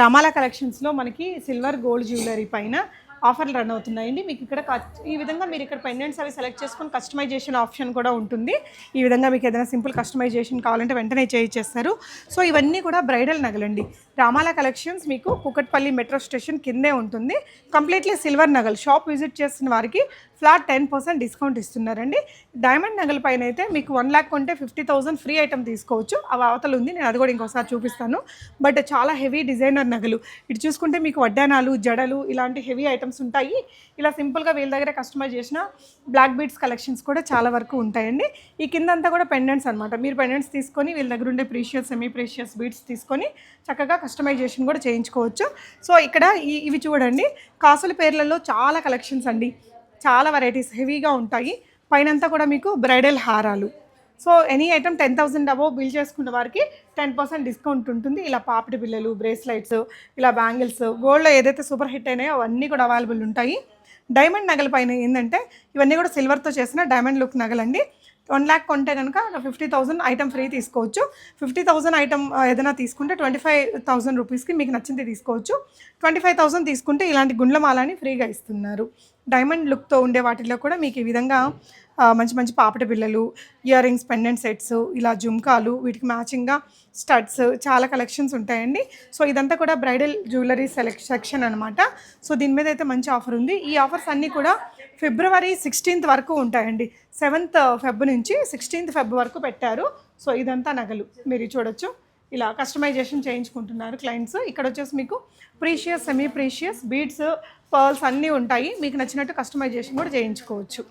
రామాల కలెక్షన్స్లో మనకి silver gold jewellery పైన ఆఫర్లు రన్ అవుతున్నాయండి. మీకు ఇక్కడ ఈ విధంగా మీరు ఇక్కడ పెండెంట్స్ అవి సెలెక్ట్ చేసుకొని కస్టమైజేషన్ ఆప్షన్ కూడా ఉంటుంది. ఈ విధంగా మీకు ఏదైనా సింపుల్ కస్టమైజేషన్ కావాలంటే వెంటనే చేయించేస్తారు సో ఇవన్నీ కూడా బ్రైడల్ నగలండి. రామాల కలెక్షన్స్ మీకు కుకట్పల్లి మెట్రో స్టేషన్ కిందే ఉంటుంది. కంప్లీట్లీ సిల్వర్ నగలు. షాప్ విజిట్ చేస్తున్న వారికి ఫ్లాట్ టెన్ పర్సెంట్ డిస్కౌంట్ ఇస్తున్నారండి. డైమండ్ నగల పైన అయితే మీకు వన్ ల్యాక్ కొంటే ఫిఫ్టీ థౌసండ్ ఫ్రీ ఐటమ్ తీసుకోవచ్చు. అవి అవతల ఉంది నేను అది కూడా ఇంకోసారి చూపిస్తాను. బట్ చాలా హెవీ డిజైనర్ నగలు. ఇటు చూసుకుంటే మీకు వడ్డానాలు జడలు ఇలాంటి హెవీ ఐటమ్స్ ఉంటాయి. ఇలా సింపుల్గా వీళ్ళ దగ్గర కస్టమైజ్ చేసిన బ్లాక్ బీడ్స్ కలెక్షన్స్ కూడా చాలా వరకు ఉంటాయండి. ఈ కింద అంతా కూడా పెండెంట్స్ అనమాట మీరు పెండెంట్స్ తీసుకొని వీళ్ళ దగ్గర ఉండే ప్రీషియస్ సెమీ ప్రీషియస్ బీడ్స్ తీసుకొని చక్కగా కస్టమైజేషన్ కూడా చేయించుకోవచ్చు. సో ఇక్కడ ఇవి చూడండి. కాసుల పేర్లలో చాలా కలెక్షన్స్ అండి. చాలా వెరైటీస్ హెవీగా ఉంటాయి. పైనంతా కూడా మీకు బ్రైడల్ హారాలు. So any item ten thousand above bill చేసుకున్న వారికి టెన్ పర్సెంట్ డిస్కౌంట్ ఉంటుంది. ఇలా పాపిడి బిల్లలు బ్రేస్లైట్స్ ఇలా బ్యాంగిల్స్ గోల్డ్లో ఏదైతే సూపర్ హిట్ అయినాయో అవన్నీ కూడా అవైలబుల్ ఉంటాయి. డైమండ్ నగల పైన ఏంటంటే ఇవన్నీ కూడా సిల్వర్తో చేసిన డైమండ్ లుక్ నగలండి. వన్ ల్యాక్ కొంటే కనుక ఫిఫ్టీ థౌసండ్ ఐటమ్ ఫ్రీ తీసుకోవచ్చు. ఫిఫ్టీ థౌసండ్ ఐటమ్ ఏదైనా తీసుకుంటే ట్వంటీ ఫైవ్ థౌసండ్ రూపీస్కి మీకు నచ్చింది తీసుకోవచ్చు. ట్వంటీ ఫైవ్ థౌసండ్ తీసుకుంటే ఇలాంటి గుండ్లమాలని ఫ్రీగా ఇస్తున్నారు. డైమండ్ లుక్తో ఉండే వాటిల్లో కూడా మీకు ఈ విధంగా మంచి మంచి పాపట బిళ్ళలు ఇయర్ రింగ్స్ పెండెంట్ సెట్స్ ఇలా జుమ్కాలు వీటికి మ్యాచింగ్గా స్టడ్స్ చాలా కలెక్షన్స్ ఉంటాయండి. సో ఇదంతా కూడా బ్రైడల్ జ్యువెలరీ సెలెక్ సెక్షన్ అనమాట సో దీని మీద అయితే మంచి ఆఫర్ ఉంది. ఈ ఆఫర్స్ అన్నీ కూడా ఫిబ్రవరి సిక్స్టీన్త్ వరకు ఉంటాయండి. సెవెంత్ ఫెబ్ నుంచి సిక్స్టీన్త్ ఫెబ్ వరకు పెట్టారు. సో ఇదంతా నగలు. మీరు చూడొచ్చు. ఇలా కస్టమైజేషన్ చేయించుకుంటున్నారు క్లయింట్స్. ఇక్కడ వచ్చేసి మీకు precious semi precious beads pearls అన్నీ ఉంటాయి. మీకు నచ్చినట్టు కస్టమైజేషన్ కూడా చేయించుకోవచ్చు.